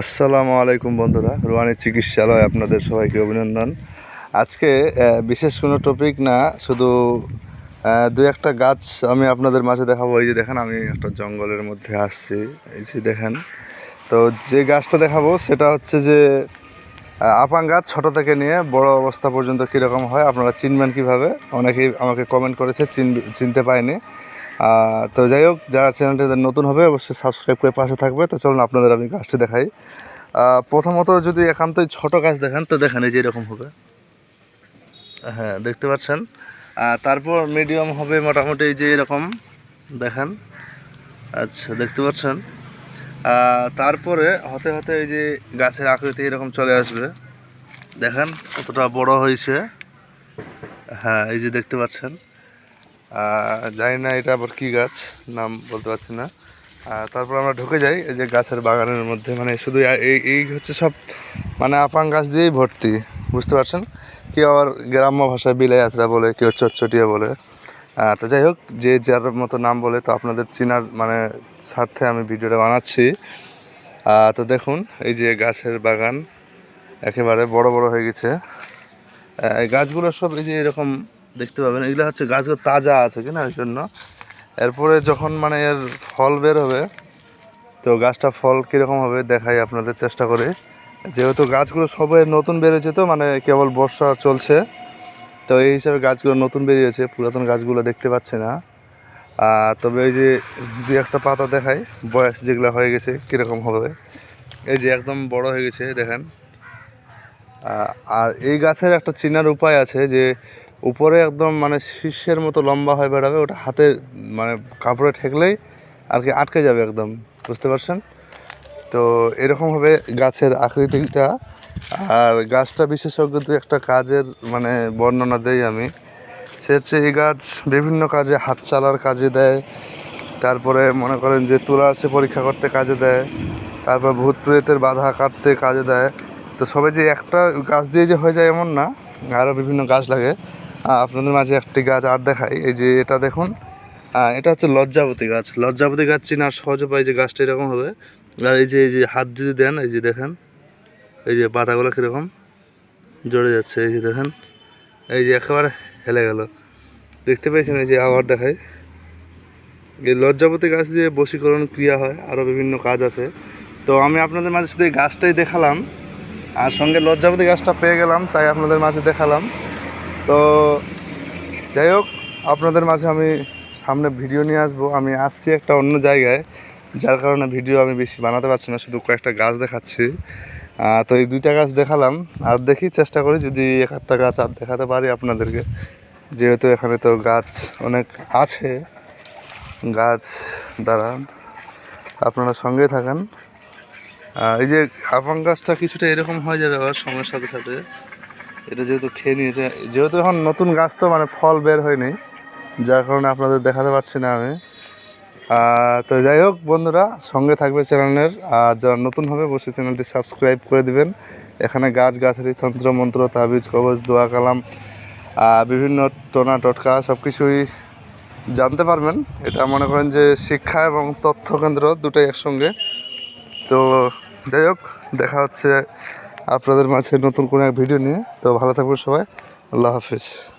আসসালামু আলাইকুম বন্ধুরা, রুয়ানি চিকিৎসালয় আপনাদের সবাইকে অভিনন্দন। আজকে বিশেষ কোনো টপিক না, শুধু দু একটা গাছ আমি আপনাদের মাঝে দেখাবো। এই যে দেখেন, আমি একটা জঙ্গলের মধ্যে আসছি। এই যে দেখেন, তো যে গাছটা দেখাবো, সেটা হচ্ছে যে আপাং গাছ ছোটো থেকে নিয়ে বড় অবস্থা পর্যন্ত কীরকম হয়, আপনারা চিনবেন কীভাবে? অনেকেই আমাকে কমেন্ট করেছে, চিন, চিনতে পায়নি তো যাই হোক, যারা চ্যানেলটিতে নতুন হবে, অবশ্যই সাবস্ক্রাইব করে পাশে থাকবে। তো চলুন আপনাদের আমি গাছটি দেখাই। প্রথমত যদি একান্তই ছোট গাছ দেখেন, তো দেখেন এই যে এরকম হবে। হ্যাঁ দেখতে পাচ্ছেন? তারপর মিডিয়াম হবে মোটামুটি এই যে এরকম, দেখেন। আচ্ছা দেখতে পাচ্ছেন? তারপরে হতে হতে এই যে গাছের আকৃতি এরকম চলে আসবে। দেখেন কতটা বড় হয়েছে। হ্যাঁ এই যে দেখতে পাচ্ছেন? জানি না এটা আবার কী গাছ, নাম বলতে পারছি না। তারপর আমরা ঢুকে যাই এই যে গাছের বাগানের মধ্যে মানে শুধু এই এই হচ্ছে সব মানে আপাং গাছ দিয়েই ভর্তি, বুঝতে পারছেন? কেউ আবার গ্রাম্য ভাষায় বিলাই আছড়া বলে, কেউ চটচটিয়া বলে। তো যাই হোক, যে যার মতো নাম বলে, তো আপনাদের চেনার মানে স্বার্থে আমি ভিডিওটা বানাচ্ছি। তো দেখুন, এই যে গাছের বাগান, একেবারে বড় বড় হয়ে গেছে। গাছগুলো সব এই যে এরকম দেখতে পাবেন। এগুলো হচ্ছে গাছগুলো তাজা আছে কি না ওই জন্য। এরপরে যখন মানে এর ফল বের হবে, তো গাছটা ফল কীরকম হবে দেখাই আপনাদের চেষ্টা করে। যেহেতু গাছগুলো সবে নতুন বেরিয়েছে তো মানে কেবল বর্ষা চলছে, তো এই হিসাবে গাছগুলো নতুন বেরিয়েছে, পুরাতন গাছগুলো দেখতে পাচ্ছি না। তবে এই যে দু একটা পাতা দেখাই, বয়স যেগুলো হয়ে গেছে, কীরকম হবে। এই যে একদম বড় হয়ে গেছে, দেখেন। আর এই গাছের একটা চিনার উপায় আছে যে উপরে একদম মানে শীর্ষের মতো লম্বা হয়ে বেড়াবে, ওটা হাতে মানে কাপড়ে ঠেকলেই আর কি আটকে যাবে একদম, বুঝতে পারছেন? তো এরকমভাবে গাছের আকৃতিটা। আর গাছটা বিশেষজ্ঞ দু একটা কাজের মানে বর্ণনা দেই আমি। সে হচ্ছে এই গাছ বিভিন্ন কাজে হাত চালার কাজে দেয়, তারপরে মনে করেন যে তুলা আছে পরীক্ষা করতে কাজে দেয়, তারপর ভূত প্রেতের বাধা কাটতে কাজে দেয়। তো সবে যে একটা গাছ দিয়ে যে হয়ে যায় এমন না, আরও বিভিন্ন গাছ লাগে। আপনাদের মাঝে একটি গাছ আর দেখাই। এই যে এটা দেখুন। এটা হচ্ছে লজ্জাবতী গাছ। লজ্জাবতী গাছ চিনার সহজ উপায় যে গাছটা এরকম হবে। আর এই যে এই যে হাত যদি দেন, এই যে দেখেন, এই যে পাতাগুলো কীরকম জড়ে যাচ্ছে, এই যে দেখেন, এই যে একেবারে হেলে গেল। দেখতে পেয়েছেন এই যে আবার দেখায় এই লজ্জাপতি গাছ দিয়ে বশীকরণ ক্রিয়া হয় আরও বিভিন্ন কাজ আছে। তো আমি আপনাদের মাঝে শুধু এই গাছটাই দেখালাম। আর সঙ্গে লজ্জাপতি গাছটা পেয়ে গেলাম, তাই আপনাদের মাঝে দেখালাম। তো, যাই হোক, আপনাদের মাঝে আমি সামনে ভিডিও নিয়ে আসব। আমি আসছি একটা অন্য জায়গায়, যার কারণে ভিডিও আমি বেশি বানাতে পারছি না, শুধু কয়েকটা গাছ দেখাচ্ছি। তো এই দুইটা গাছ দেখালাম, আর দেখি চেষ্টা করি যদি এক একটা গাছ আর দেখাতে পারি আপনাদেরকে। যেহেতু এখানে তো গাছ অনেক আছে, গাছ দ্বারা আপনারা সঙ্গে থাকেন। এই যে আপাং গাছটা কিছুটা এরকম হয়ে যাবে আবার সময়ের সাথে সাথে। এটা যেহেতু খেয়ে নিয়েছে, যেহেতু এখন নতুন গাছ তো মানে ফল বের হয়নি, যার কারণে আপনাদের দেখাতে পারছি না আমি। তো যাই হোক বন্ধুরা, সঙ্গে থাকবে চ্যানেলের, আর যারা নতুন হবে অবশ্যই চ্যানেলটি সাবস্ক্রাইব করে দিবেন। এখানে গাছ, গাছালি, তন্ত্র, মন্ত্র, তাবিজ, কবজ, দোয়া, কালাম বিভিন্ন টোনা, টটকা সব কিছুই জানতে পারবেন। এটা মনে করেন যে শিক্ষা এবং তথ্য কেন্দ্র দুটোই একসঙ্গে। তো যাই হোক, দেখা হচ্ছে আপনাদের মাঝে নতুন কোনো এক ভিডিও নিয়ে। তো ভালো থাকবেন সবাই। আল্লাহ হাফিজ।